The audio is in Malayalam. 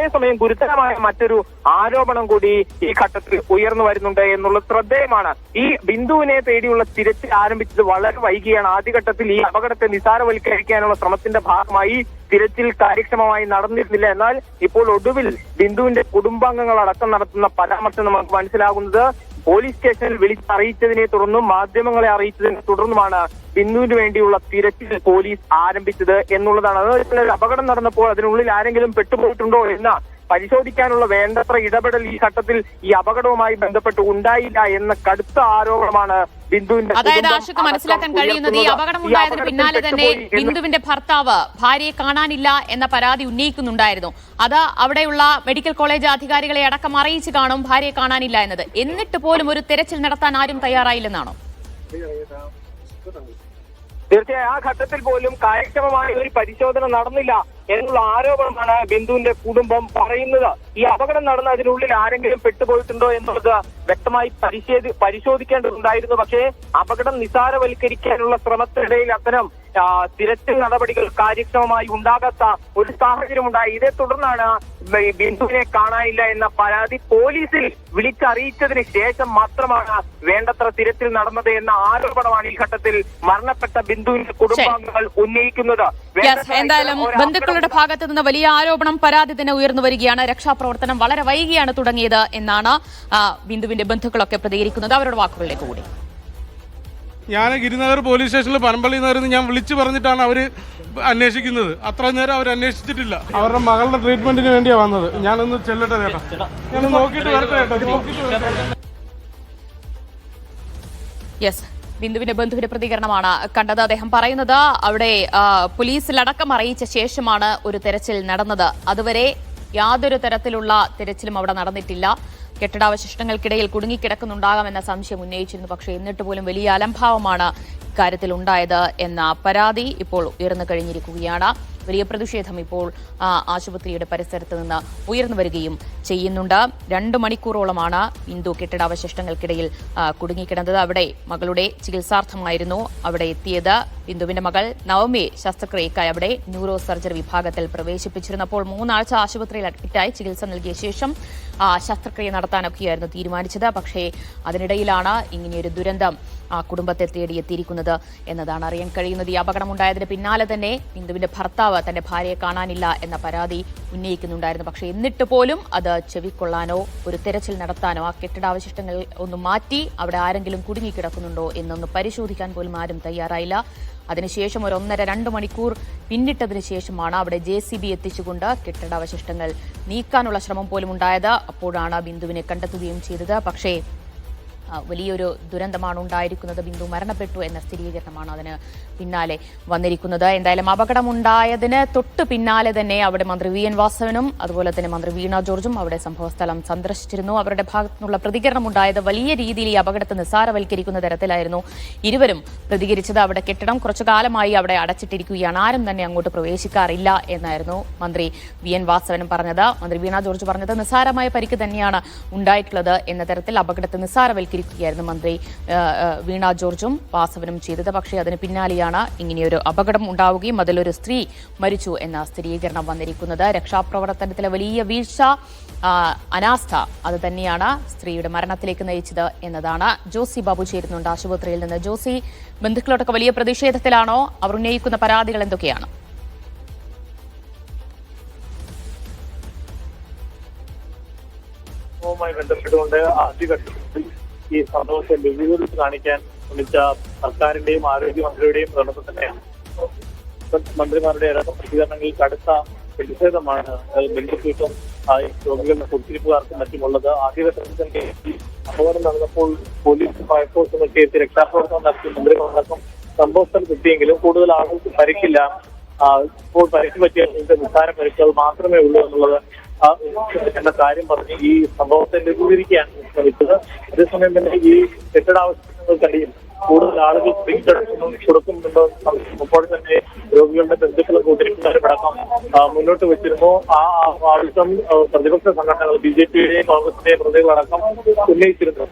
അതേസമയം ഗുരുതരമായ മറ്റൊരു ആരോപണം കൂടി ഈ ഘട്ടത്തിൽ ഉയർന്നു വരുന്നുണ്ട് എന്നുള്ളത് ശ്രദ്ധേയമാണ്. ഈ ബിന്ദുവിനെ തേടിയുള്ള തിരച്ചിൽ ആരംഭിച്ചത് വളരെ വൈകിയാണ്. ആദ്യഘട്ടത്തിൽ ഈ അപകടത്തെ നിസാരവൽക്കരിക്കാനുള്ള ശ്രമത്തിന്റെ ഭാഗമായി തിരച്ചിൽ കാര്യക്ഷമമായി നടന്നിരുന്നില്ല. എന്നാൽ ഇപ്പോൾ ഒടുവിൽ ബിന്ദുവിന്റെ കുടുംബാംഗങ്ങൾ അടക്കം നടത്തുന്ന പരാമർശം നമുക്ക് മനസ്സിലാകുന്നത് പോലീസ് സ്റ്റേഷനിൽ വിളിച്ചറിയിച്ചതിനെ തുടർന്നും മാധ്യമങ്ങളെ അറിയിച്ചതിനെ തുടർന്നുമാണ് ബിന്ദുവിന് വേണ്ടിയുള്ള തിരച്ചിൽ പോലീസ് ആരംഭിച്ചത് എന്നുള്ളതാണ്. അതുപോലെ ഒരു അപകടം നടന്നപ്പോൾ അതിനുള്ളിൽ ആരെങ്കിലും പെട്ടുപോയിട്ടുണ്ടോ എന്ന് പരിശോധിക്കാനുള്ള വേണ്ടത്ര ഇടപെടൽ ഈ ഘട്ടത്തിൽ ഈ അപകടവുമായി ബന്ധപ്പെട്ട് ഉണ്ടായില്ല എന്ന കടുത്ത ആരോപണമാണ് ബിന്ദുവിന്റെ അതായത് ആശുക്ക് മനസ്സിലാക്കാൻ കഴിയുന്നത് ഈ. അപകടം ഉണ്ടായതിന് പിന്നാലെ തന്നെ ബിന്ദുവിന്റെ ഭർത്താവ് ഭാര്യയെ കാണാനില്ല എന്ന പരാതി ഉന്നയിക്കുന്നുണ്ടായിരുന്നു. അത് അവിടെയുള്ള മെഡിക്കൽ കോളേജ് അധികാരികളെ അടക്കം അറിയിച്ചു കാണും ഭാര്യയെ കാണാനില്ല എന്നത്. എന്നിട്ട് പോലും ഒരു തെരച്ചിൽ നടത്താൻ ആരും തയ്യാറായില്ലെന്നാണോ? തീർച്ചയായും ആ ഘട്ടത്തിൽ പോലും കാര്യക്ഷമമായ ഒരു പരിശോധന നടന്നില്ല എന്നുള്ള ആരോപണമാണ് ബിന്ദുവിന്റെ കുടുംബം പറയുന്നത്. ഈ അപകടം നടന്ന അതിനുള്ളിൽ ആരെങ്കിലും പെട്ടുപോയിട്ടുണ്ടോ എന്നുള്ളത് വ്യക്തമായി പരിശോധി പരിശോധിക്കേണ്ടതുണ്ടായിരുന്നു. പക്ഷേ അപകടം നിസാരവൽക്കരിക്കാനുള്ള ശ്രമത്തിനിടയിൽ അത്തരം തിരച്ചിൽ നടപടികൾ കാര്യക്ഷമമായി ഉണ്ടാകാത്ത ഒരു സാഹചര്യം ഉണ്ടായി ഇതേ തുടർന്നാണ് ബിന്ദുവിനെ കാണാനില്ല എന്ന പരാതി പോലീസിൽ വിളിച്ചറിയിച്ചതിന് ശേഷം മാത്രമാണ് വേണ്ടത്ര തിരച്ചിൽ നടന്നത് എന്ന ആരോപണമാണ് ഈ ഘട്ടത്തിൽ മരണപ്പെട്ട ബിന്ദുവിന്റെ കുടുംബാംഗങ്ങൾ ഉന്നയിക്കുന്നത്. എന്തായാലും ബന്ധുക്കളുടെ ഭാഗത്ത് നിന്ന് വലിയ ആരോപണം പരാതി തന്നെ ഉയർന്നു വരികയാണ്. രക്ഷാപ്രവർത്തനം വളരെ വൈകിയാണ് തുടങ്ങിയത് എന്നാണ് ബിന്ദുവിന്റെ ബന്ധുക്കളൊക്കെ പ്രതികരിക്കുന്നത്. അവരുടെ വാക്കുകളിലേക്ക് കൂടി. ഞാൻ ഗിരിനഗർ പോലീസ് സ്റ്റേഷനിൽ പനമ്പള്ളി നഗറിൽ ഞാൻ വിളിച്ചു പറഞ്ഞിട്ടാണ് അവർ അന്വേഷിക്കുന്നത്. അത്ര നേരം അവർ അന്വേഷിച്ചിട്ടില്ല. അവരുടെ മകളുടെ ട്രീറ്റ്മെന്റിന് വേണ്ടിയാണ് വന്നത്. ഞാനൊന്ന് ചെല്ലട്ടെ ഞാൻ നോക്കിയിട്ട് യെസ് ബിന്ദുവിന്റെ ബന്ധുവിന്റെ പ്രതികരണമാണ് കണ്ടത്. അദ്ദേഹം പറയുന്നത് അവിടെ പോലീസിലടക്കം അറിയിച്ച ശേഷമാണ് ഒരു തെരച്ചിൽ നടന്നത്. അതുവരെ യാതൊരു തരത്തിലുള്ള തെരച്ചിലും അവിടെ നടന്നിട്ടില്ല. കെട്ടിടാവശിഷ്ടങ്ങൾക്കിടയിൽ കുടുങ്ങിക്കിടക്കുന്നുണ്ടാകാമെന്ന സംശയം ഉന്നയിച്ചിരുന്നു. പക്ഷേ എന്നിട്ട് പോലും വലിയ അലംഭാവമാണ് ഇക്കാര്യത്തിൽ ഉണ്ടായത് എന്ന പരാതി ഇപ്പോൾ ഉയർന്നു കഴിഞ്ഞിരിക്കുകയാണ്. വലിയ പ്രതിഷേധം ഇപ്പോൾ ആശുപത്രിയുടെ പരിസരത്ത് നിന്ന് ഉയർന്നു വരികയും ചെയ്യുന്നുണ്ട്. രണ്ട് മണിക്കൂറോളമാണ് ഇന്ദു കെട്ടിടാവശിഷ്ടങ്ങൾക്കിടയിൽ കുടുങ്ങിക്കിടന്നത്. അവിടെ മകളുടെ ചികിത്സാർത്ഥമായിരുന്നു അവിടെ എത്തിയത്. ഇന്ദുവിന്റെ മകൾ നവമിയെ ശസ്ത്രക്രിയക്കായി അവിടെ ന്യൂറോ സർജറി വിഭാഗത്തിൽ പ്രവേശിപ്പിച്ചിരുന്നപ്പോൾ മൂന്നാഴ്ച ആശുപത്രിയിൽ അഡ്മിറ്റായി ചികിത്സ നൽകിയ ശേഷം ശസ്ത്രക്രിയ നടത്താനൊക്കെയായിരുന്നു തീരുമാനിച്ചത്. പക്ഷേ അതിനിടയിലാണ് ഇങ്ങനെയൊരു ദുരന്തം ആ കുടുംബത്തെ തേടിയെത്തിയിരിക്കുന്നത് എന്നതാണ് അറിയാൻ കഴിയുന്നത്. ഈ അപകടമുണ്ടായതിന് പിന്നാലെ തന്നെ ബിന്ദുവിന്റെ ഭർത്താവ് തന്റെ ഭാര്യയെ കാണാനില്ല എന്ന പരാതി ഉന്നയിക്കുന്നുണ്ടായിരുന്നു. പക്ഷെ എന്നിട്ട് പോലും അത് ചെവിക്കൊള്ളാനോ ഒരു തെരച്ചിൽ നടത്താനോ ആ കെട്ടിടാവശിഷ്ടങ്ങൾ ഒന്ന് മാറ്റി അവിടെ ആരെങ്കിലും കുടുങ്ങിക്കിടക്കുന്നുണ്ടോ എന്നൊന്ന് പരിശോധിക്കാൻ പോലും ആരും തയ്യാറായില്ല. അതിനുശേഷം ഒരു ഒന്നര രണ്ട് മണിക്കൂർ പിന്നിട്ടതിന് ശേഷമാണ് അവിടെ ജെ സി ബി എത്തിച്ചുകൊണ്ട് കെട്ടിടാവശിഷ്ടങ്ങൾ നീക്കാനുള്ള ശ്രമം പോലും ഉണ്ടായത്. അപ്പോഴാണ് ബിന്ദുവിനെ കണ്ടെത്തുകയും ചെയ്തത്. പക്ഷേ വലിയൊരു ദുരന്തമാണ് ഉണ്ടായിരിക്കുന്നത്. ബിന്ദു മരണപ്പെട്ടു എന്ന സ്ഥിരീകരണമാണ് അതിന് പിന്നാലെ വന്നിരിക്കുന്നത്. എന്തായാലും അപകടമുണ്ടായതിന് തൊട്ട് പിന്നാലെ തന്നെ അവിടെ മന്ത്രി വി എൻ വാസവനും അതുപോലെ തന്നെ മന്ത്രി വീണ ജോർജും അവിടെ സംഭവസ്ഥലം സന്ദർശിച്ചിരുന്നു. അവരുടെ ഭാഗത്തു നിന്നുള്ള പ്രതികരണം ഉണ്ടായത് വലിയ രീതിയിൽ ഈ അപകടത്തെ നിസ്സാരവൽക്കരിക്കുന്ന തരത്തിലായിരുന്നു ഇരുവരും പ്രതികരിച്ചത്. അവിടെ കെട്ടിടം കുറച്ചു കാലമായി അവിടെ അടച്ചിട്ടിരിക്കുകയാണ്. ആരും തന്നെ അങ്ങോട്ട് പ്രവേശിക്കാറില്ല എന്നായിരുന്നു മന്ത്രി വി എൻ വാസവനും പറഞ്ഞത്. മന്ത്രി വീണ ജോർജ് പറഞ്ഞത് നിസ്സാരമായ പരിക്ക് തന്നെയാണ് ഉണ്ടായിട്ടുള്ളത് എന്ന തരത്തിൽ അപകടത്തെ നിസ്സാരവൽക്കരിക്കുകയായിരുന്നു മന്ത്രി വീണ ജോർജും വാസവനും ചെയ്തത്. പക്ഷേ അതിന് പിന്നാലെയാണ് ഇങ്ങനെയൊരു അപകടം ഉണ്ടാവുകയും അതിലൊരു സ്ത്രീ മരിച്ചു എന്ന സ്ഥിരീകരണം വന്നിരിക്കുന്നത്. രക്ഷാപ്രവർത്തനത്തിലെ വലിയ വീഴ്ച അനാസ്ഥ അത് തന്നെയാണ് സ്ത്രീയുടെ മരണത്തിലേക്ക് നയിച്ചത് എന്നതാണ്. ജോസി ബാബു ചേരുന്നുണ്ട് ആശുപത്രിയിൽ നിന്ന്. ജോസി ബന്ധുക്കളോടൊക്കെ വലിയ പ്രതിഷേധത്തിലാണോ? അവർ ഉന്നയിക്കുന്ന പരാതികൾ എന്തൊക്കെയാണ്? ുമായി ബന്ധപ്പെട്ടുകൊണ്ട് ആദ്യഘട്ടത്തിൽ ഈ സംഭവത്തെ ലഘൂകരിച്ച് കാണിക്കാൻ ശ്രമിച്ച സർക്കാരിന്റെയും ആരോഗ്യമന്ത്രിയുടെയും പ്രകടനം തന്നെയാണ്. മന്ത്രിമാരുടെ അടക്കം പ്രതികരണങ്ങളിൽ കടുത്ത പ്രതിഷേധമാണ് ബന്ധുക്കൾക്കും രോഗികളുടെ കുത്തിരിപ്പുകാർക്കും മറ്റുമുള്ളത്. ആദ്യഘട്ടത്തിൽ തന്നെ അപകടം നടന്നപ്പോൾ പോലീസ് ഫയർഫോഴ്സും ഒക്കെ എത്തി രക്ഷാപ്രവർത്തനം നടത്തി മന്ത്രിമാരടക്കം സന്തോഷം കിട്ടിയെങ്കിലും കൂടുതൽ ആളുകൾക്ക് പരിക്കില്ല. ഇപ്പോൾ പരിക്ക് പറ്റിയ നിസ്സാര പരിക്കുകൾ മാത്രമേ ഉള്ളൂ എന്നുള്ളത് എന്ന കാര്യം പറഞ്ഞ് ഈ സംഭവത്തെ ലഘൂകരിക്കാൻ ശ്രമിച്ചത്. അതേസമയം തന്നെ ഈ കെട്ടിടാവശിഷ്ടങ്ങൾക്കടിയിൽ കൂടുതൽ ആളുകൾ പിടിച്ചെടുക്കുന്നു കൊടുക്കുന്നുണ്ടോ അപ്പോൾ തന്നെ രോഗികളുടെ ബന്ധുക്കളെ ആ, മുന്നോട്ട് വെച്ചിരുന്നു. ആ ആവശ്യം പ്രതിപക്ഷ സംഘടനകൾ ബി ജെ പിയുടെയും കോൺഗ്രസിന്റെയും പ്രതികളടക്കം ഉന്നയിച്ചിരുന്നു.